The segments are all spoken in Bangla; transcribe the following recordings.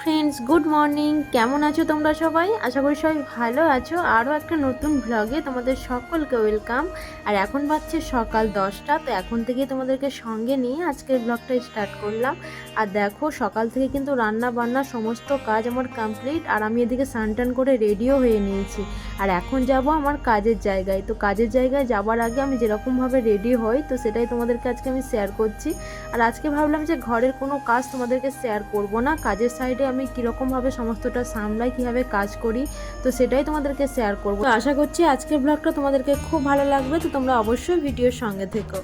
Friends, good morning. কেমন আছো তোমরা সবাই? আশা করি সবাই ভালো আছো। আরও একটা নতুন ব্লগে তোমাদের সকলকে ওয়েলকাম আর এখন বাজছে সকাল দশটা, তো এখন থেকে তোমাদেরকে সঙ্গে নিয়ে আজকের ব্লগটা স্টার্ট করলাম। আর দেখো, সকাল থেকে কিন্তু রান্না বান্না সমস্ত কাজ আমার কমপ্লিট আর আমি এদিকে সানটান করে রেডিও হয়ে নিয়েছি। আর এখন যাব আমার কাজের জায়গায়। তো কাজের জায়গায় যাওয়ার আগে আমি যেরকমভাবে রেডি হই, তো সেটাই তোমাদেরকে আজকে আমি শেয়ার করছি। আর আজকে ভাবলাম যে ঘরের কোনো কাজ তোমাদেরকে শেয়ার করব না, কাজের সাইডে আমি কীরকমভাবে সমস্তটা সামলাই, কীভাবে কাজ করি, তো সেটাই তোমাদেরকে শেয়ার করব। আশা করছি আজকের ব্লগটা তোমাদেরকে খুব ভালো লাগবে, তো তোমরা অবশ্যই ভিডিওর সঙ্গে থেকো।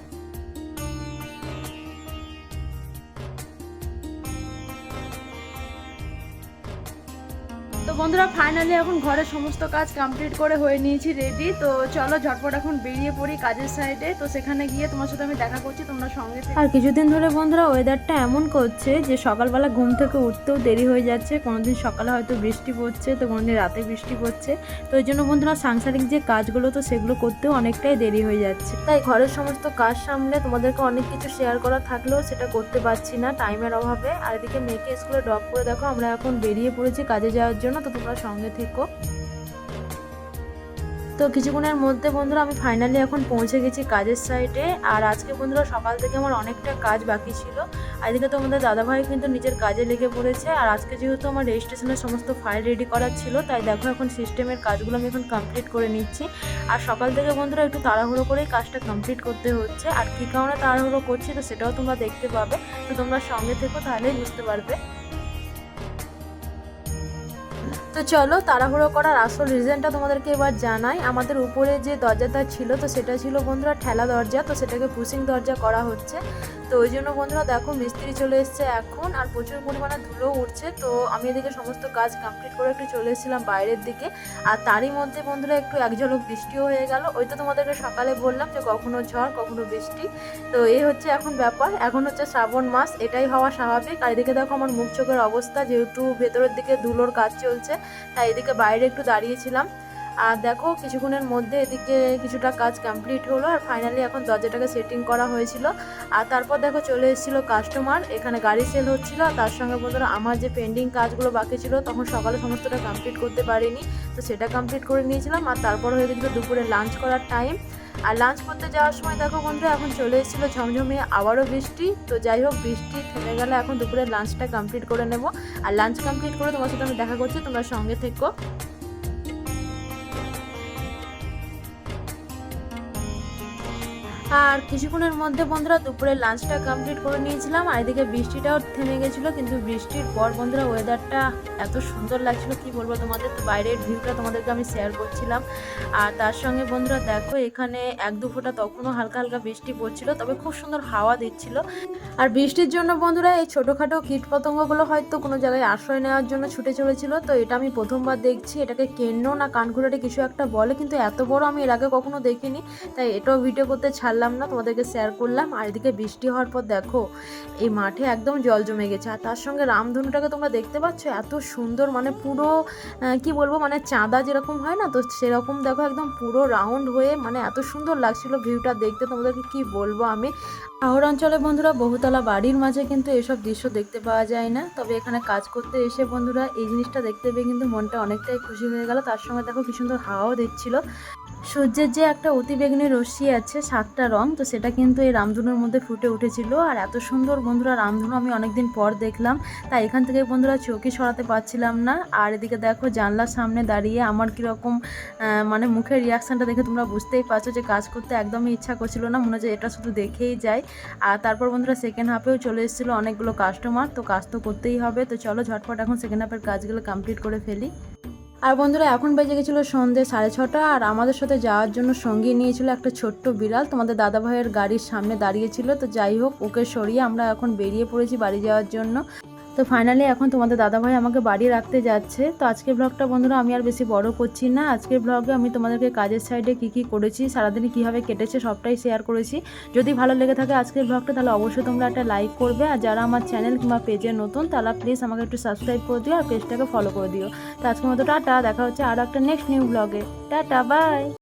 বন্ধুরা ফাইনালি এখন ঘরের সমস্ত কাজ কমপ্লিট করে হয়ে নিয়েছি রেডি তো চলো ঝটপট এখন বেরিয়ে পড়ি কাজের সাইডে তো সেখানে গিয়ে তোমার সাথে আমি দেখা করছি, তোমরা সঙ্গে। আর কিছুদিন ধরে বন্ধুরা ওয়েদারটা এমন করছে যে সকালবেলা ঘুম থেকে উঠতেও দেরি হয়ে যাচ্ছে। কোনোদিন সকালে হয়তো বৃষ্টি পড়ছে, তো কোনোদিন রাতে বৃষ্টি পড়ছে। তো ওই জন্য বন্ধুরা, সাংসারিক যে কাজগুলো, তো সেগুলো করতেও অনেকটাই দেরি হয়ে যাচ্ছে। তাই ঘরের সমস্ত কাজ সামলে তোমাদেরকে অনেক কিছু শেয়ার করা থাকলেও সেটা করতে পারছি না টাইমের অভাবে। আর এদিকে মেয়েকে স্কুলে ড্রপ করে দেখো, আমরা এখন বেরিয়ে পড়েছি কাজে যাওয়ার জন্য। তো তোমরা সঙ্গে থেকো। তো কিছুক্ষণের মধ্যে বন্ধুরা আমি ফাইনালি এখন পৌঁছে গেছি কাজের সাইডে আর আজকে বন্ধুরা সকাল থেকে আমার অনেকটা কাজ বাকি ছিল। এদিকে তো আমাদের দাদাভাই কিন্তু নিজের কাজে লেগে পড়েছে। আর আজকে যেহেতু আমার রেজিস্ট্রেশনের সমস্ত ফাইল রেডি করার ছিল, তাই দেখো এখন সিস্টেমের কাজগুলো আমি এখন কমপ্লিট করে নিচ্ছি। আর সকাল থেকে বন্ধুরা একটু তাড়াহুড়ো করেই কাজটা কমপ্লিট করতে হচ্ছে। আর কী কারণে তাড়াহুড়ো করছি তো সেটাও তোমরা দেখতে পাবে। তো তোমরা সঙ্গে থেকো তাহলেই বুঝতে পারবে। তো চলো, তাড়াহুড়ো করার আসল রিজনটা তোমাদেরকে এবার জানাই। আমাদের উপরে যে দরজাটা ছিল, তো সেটা ছিল বন্ধুরা ঠেলা দরজা, তো সেটাকে পুসিং দরজা করা হচ্ছে। তো ওই জন্য বন্ধুরা দেখো মিস্ত্রি চলে এসছে এখন, আর প্রচুর পরিমাণে ধুলো উঠছে। তো আমি এদিকে সমস্ত কাজ কমপ্লিট করে একটু চলে এসেছিলাম বাইরের দিকে। আর তারই মধ্যে বন্ধুরা একটু এক ঝলক বৃষ্টিও হয়ে গেল। ওই তো তোমাদেরকে সকালে বললাম যে কখনো ঝড়, কখনো বৃষ্টি। তো এই হচ্ছে এখন ব্যাপার। এখন হচ্ছে শ্রাবণ মাস, এটাই হওয়া স্বাভাবিক। আর এদিকে দেখো আমার মুখ চোখের অবস্থা, যেহেতু ভেতরের দিকে ধুলোর কাজ চলছে, তাই এদিকে বাইরে একটু দাঁড়িয়েছিলাম। আর দেখো কিছুক্ষণের মধ্যে এদিকে কিছুটা কাজ কমপ্লিট হলো আর ফাইনালি এখন দরজাটাকে সেটিং করা হয়েছিল। আর তারপর দেখো চলে এসেছিল কাস্টমার এখানে গাড়ি সেল হচ্ছিল। আর তার সঙ্গে বন্ধুরা আমার যে পেন্ডিং কাজগুলো বাকি ছিল, তখন সকালে সমস্তটা কমপ্লিট করতে পারিনি। তো সেটা কমপ্লিট করে নিয়েছিলাম। আর তারপর হয়ে গেছিল দুপুরে লাঞ্চ করার টাইম আর লাঞ্চ করতে যাওয়ার সময় দেখো বন্ধুরা এখন চলে এসেছিল ঝমঝমিয়ে আবারও বৃষ্টি। তো যাই হোক, বৃষ্টি থেমে গেলে এখন দুপুরে লাঞ্চটা কমপ্লিট করে নেব। আর লাঞ্চ কমপ্লিট করে তোমার সাথে আমি দেখা করছি, তোমরা সঙ্গে থেকো। আর কিছুক্ষণের মধ্যে বন্ধুরা দুপুরে লাঞ্চটা কমপ্লিট করে নিয়েছিলাম। আর এদিকে বৃষ্টিটাও থেমে গেছিল, কিন্তু বৃষ্টির পর বন্ধুরা ওয়েদারটা এত সুন্দর লাগছিল, কি বলব তোমাদের? তো বাইরের ভিউটা তোমাদেরকে আমি শেয়ার করছিলাম। আর তার সঙ্গে বন্ধুরা দেখো, এখানে এক দু ফোঁটা তখনও হালকা হালকা বৃষ্টি পড়ছিল, তবে খুব সুন্দর হাওয়া দিচ্ছিল। আর বৃষ্টির জন্য বন্ধুরা এই ছোটোখাটো কীট পতঙ্গগুলো হয়তো কোনো জায়গায় আশ্রয় নেওয়ার জন্য ছুটে চলেছিল। তো এটা আমি প্রথমবার দেখছি, এটাকে কেন্ন না কানকুড়াটে কিছু একটা বলে, কিন্তু এত বড় আমি এর আগে কখনো দেখিনি, তাই এটাও ভিডিও করতে ছাড়লাম না, তোমাদেরকে শেয়ার করলাম। আর এদিকে বৃষ্টি হওয়ার পর দেখো, এই মাঠে একদম জল জমে গেছে। আর তার সঙ্গে রামধনুটাকে তোমরা দেখতে পাচ্ছ, এত সুন্দর মানে পুরো কি বলব মানে চাঁদা যেরকম হয় না, তো সেরকম দেখো একদম পুরো রাউন্ড হয়ে মানে এত সুন্দর লাগছিল ভিউটা দেখতে। তোমাদেরকে কি বলব আমি? শহর অঞ্চলে বন্ধুরা, বহুতলা বাড়ির মাঝে কিন্তু এসব দৃশ্য দেখতে পাওয়া যায় না। তবে এখানে কাজ করতে এসে বন্ধুরা এই জিনিসটা দেখতে পেয়ে কিন্তু মনটা অনেকটাই খুশি হয়ে গেল। তার সঙ্গে দেখো কি সুন্দর হাওয়াও দিচ্ছিল। সূর্যের যে একটা অতিবেগুনি রশ্মি আছে, সাতটা রং, তো সেটা কিন্তু এই রামধনুর মধ্যে ফুটে উঠেছিল। আর এত সুন্দর বন্ধুরা, রামধনু আমি অনেকদিন পর দেখলাম। তাই এখান থেকে বন্ধুরা চোখই সরাতে পারছিলাম না। আর এদিকে দেখো, জানলার সামনে দাঁড়িয়ে আমার কীরকম মানে মুখের রিয়াকশানটা দেখে তোমরা বুঝতেই পারছ যে কাজ করতে একদমই ইচ্ছা করছিল না। মনে হচ্ছে এটা শুধু দেখেই যাই আর তারপর বন্ধুরা সেকেন্ড হাফেও চলে এসেছিল অনেকগুলো কাস্টমার তো কাজ তো করতেই হবে। তো চলো ঝটপট এখন সেকেন্ড হাফের কাজগুলো কমপ্লিট করে ফেলি। আর বন্ধুরা, এখন বেজে গেছিল সন্ধে সাড়ে ছটা, আর আমাদের সাথে যাওয়ার জন্য সঙ্গী নিয়েছিল একটা ছোট্ট বিড়াল। তোমাদের দাদা ভাইয়ের গাড়ির সামনে দাঁড়িয়েছিল, তো যাই হোক, ওকে সরিয়ে আমরা এখন বেরিয়ে পড়েছি বাড়ি যাওয়ার জন্য। তো ফাইনালি এখন তোমাদের দাদাভাই আমাকে বাড়ি রাখতে যাচ্ছে। তো আজকের ব্লগটা বন্ধুরা আমি আর বেশি বড় করছি না। আজকের ব্লগে আমি তোমাদেরকে কাজের সাইডে কী কী করেছি, সারাদিনে কীভাবে কেটেছে সবটাই শেয়ার করেছি। যদি ভালো লেগে থাকে আজকের ব্লগটা তাহলে অবশ্যই তোমরা একটা লাইক করবে। আর যারা আমার চ্যানেল কিংবা পেজে নতুন, তারা প্লিজ আমাকে একটু সাবস্ক্রাইব করে দিও আর পেজটাকে ফলো করে দিও। তো আজকের মতো টাটা, দেখা হচ্ছে আর একটা নেক্সট নিউ ব্লগে টাটা বাই